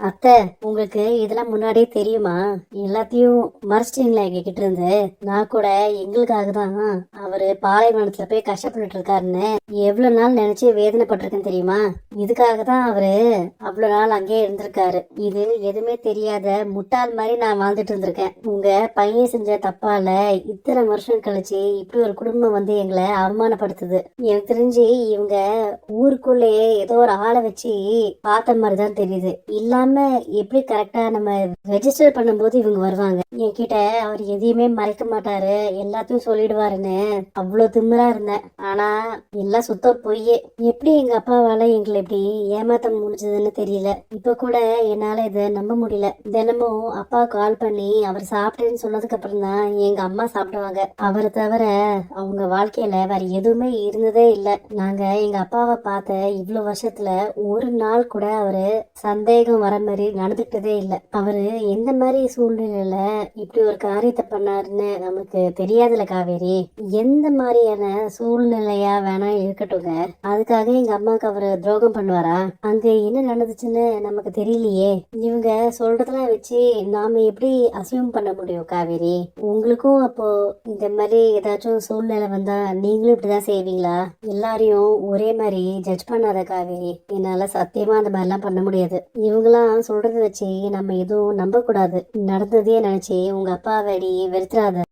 அத்தை உங்களுக்கு இதெல்லாம் முன்னாடியே தெரியுமா? எல்லாத்தையும் மறைச்சிட்டீங்களா எங்க கிட்ட இருந்து? நான் கூட எங்களுக்காக தான் அவரு பாலைவனத்துல போய் கஷ்டப்பட்டுட்டு இருக்காருன்னு எவ்வளவு நாள் நினைச்சு வேதனைப்பட்டிருக்கேன் தெரியுமா? இதுக்காக தான் அவரு அவ்வளவு நாள் அங்கேயே இருந்திருக்காரு. இது எதுவுமே தெரியாத முட்டாள் மாதிரி நான் வாழ்ந்துட்டு இருந்திருக்கேன். உங்க பையன் செஞ்ச தப்பால இத்தனை வருஷம் கழிச்சு இப்படி ஒரு குடும்பம் வந்து எங்களை அவமானப்படுத்துது. எனக்கு தெரிஞ்சு இவங்க ஊருக்குள்ளேயே ஏதோ ஒரு ஆளை வச்சு பார்த்த மாதிரி தான் தெரியுது. இல்லாம எப்படி கரெக்டா நம்ம ரெஜிஸ்டர் பண்ணும்போது இவங்க வருவாங்க. என்கிட்ட அவர் எதையுமே மறைக்க மாட்டாரு. எல்லாத்தையும் சொல்லிடுவாருன்னு அவ்வளவு திமிரா இருந்தேன். ஆனா எல்லாம் சுத்த பொய்யே. எப்படி எங்க அப்பாவால எங்களை இப்படி ஏமாத்த முடிஞ்சதுன்னு தெரியல. இப்ப கூட என்னால இதை நம்ப முடியல. தினமும் அப்பா கால் பண்ணி அவர் சாப்பிட்டேன்னு சொன்னதுக்கு அப்புறம் தான் எங்க அம்மா சாப்பிடுவாங்க. அவரை தவிர அவங்க வாழ்க்கையில வேற எதுவுமே இருந்ததே இல்லை. நாங்க எங்க அப்பாவை பார்த்த இவ்வளவு வருஷத்துல ஒரு நாள் கூட அவரு சந்தேகம் வர மாதிரி நடந்துக்கிட்டதே இல்லை. அவரு எந்த மாதிரி சூழ்நிலையில இப்படி ஒரு காரியத்தை பண்ணாருன்னு நமக்கு தெரியாதுல காவேரி. எந்த மாதிரியான சூழ்நிலையா வேணா இருக்கட்டுங்க. அதுக்காக எங்க அம்மாவுக்கு அவரு துரோகம் பண்ணுவாரா? அங்க என்ன நடந்துச்சுன்னு நமக்கு தெரியலையே. இவங்க சொல்றதெல்லாம் வச்சு நாம எப்படி அசியூம் பண்ண முடியும் காவேரி? உங்களுக்கும் அப்போ இந்த மாதிரி ஏதாச்சும் சூழ்நிலை வந்தா நீங்களும் இப்படிதான் செய்வீங்களா? எல்லாரையும் ஒரே மாதிரி ஜட்ஜ் பண்ணாத காவேரி. என்னால சத்தியமா அந்த மாதிரிலாம் பண்ண முடியாது. இவங்களாம் சொல்றத வச்சு நம்ம எதுவும் நம்பக்கூடாது. நடந்ததே நினச்சி உங்க அப்பாவை நீ வெறுத்துறாத.